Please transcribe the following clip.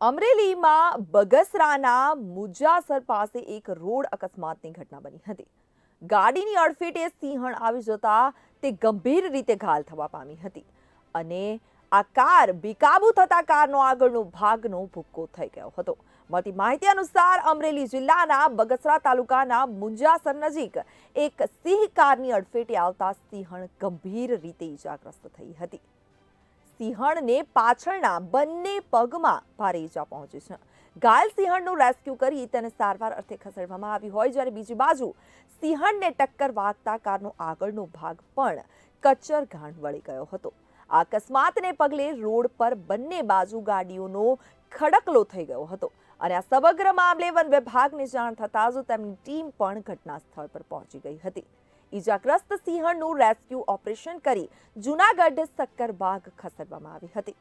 અમરેલીમાં બગસરાના મુજાસર પાસે એક રોડ અકસ્માતની ઘટના બની હતી. ગાડીની અડફેટે સિંહણ આવી જતા તે ગંભીર રીતે ઘાયલ થવા પામી હતી અને આ કાર બેકાબુ થતા કારનો આગળનો ભાગનો ભૂક્કો થઈ ગયો હતો. મળતી માહિતી અનુસાર અમરેલી જિલ્લાના બગસરા તાલુકાના મુંજાસર નજીક એક સિંહ કારની અડફેટે આવતા સિંહણ ગંભીર રીતે ઈજાગ્રસ્ત થઈ હતી. સિંહણને પાછળના બંને પગમાં ભારે ઈજા પહોંચી છે. ઘાયલ સિંહણનું રેસ્ક્યુ કરી તેને સારવાર અર્થે ખસેડવામાં આવી હોય જ્યારે બીજી બાજુ સિંહણને ટક્કર વાગતા કારનો આગળનો ભાગ પણ કચ્ચર ઘાણ વળી ગયો હતો. અકસ્માતને પગલે રોડ પર બંને બાજુ ગાડીઓનો ખડકલો થઈ ગયો હતો. અને આ સમગ્ર મામલે વન વિભાગને જાણ થતાં જ તેમની ટીમ પણ ઘટના સ્થળ પર પહોંચી ગઈ હતી. ઈજાગ્રસ્ત સિંહણનું રેસ્ક્યુ ઓપરેશન કરી જૂનાગઢ સક્કરબાગ ખસેડવામાં આવી હતી.